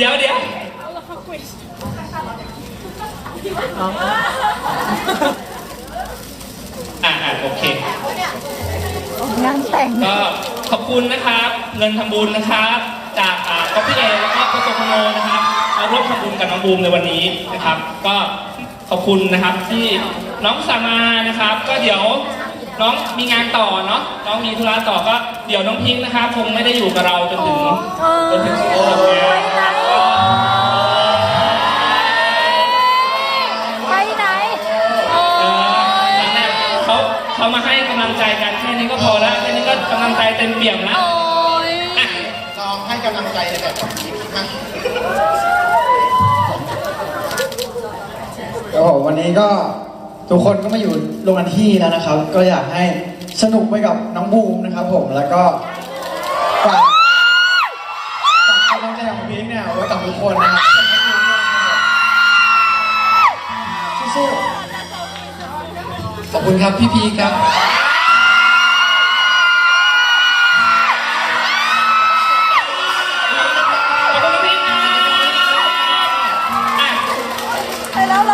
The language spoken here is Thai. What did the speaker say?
เดี๋ยวเดี๋ยวอ่าอ่าโอเคงานแต่งก็ขอบคุณนะครับ เงินทำบุญนะครับ จากอ่าก๊อฟฟี่เอแล้วก็ประสบคโนนะครับมาร่วมทำบุญกับน้องบูมในวันนี้นะครับ ก็ขอบคุณนะครับที่น้องสามานะครับ ก็เดี๋ยวน้องมีงานต่อเนาะน้องมีธุระต่อก็เดี๋ยวน้องพิงค์นะครับ คงไม่ได้อยู่กับเราจนถึงจนถึงช่วงจบงานนะครับก็ ไปไหนโอ้ เออนั่นแหละ เขาเขามาให้กำลังใจกันแค่นี้ก็พอแล้วแค่นี้ก็กำลังใจเต็มเปี่ยมแล้ว โอ้ยอะซองให้กำลังใจในแบบของพี่มากครับผมวันนี้ก็ทุกคนก็มาอยู่ลงกันที่แล้วนะครับ ก็อยากให้สนุกไปกับน้องบูมนะครับ ผมแล้วก็ฝากฝากกำลังใจของพีคเนี่ยไว้กับทุกคนนะครับสู้ๆ ขอบคุณครับพี่พีครับ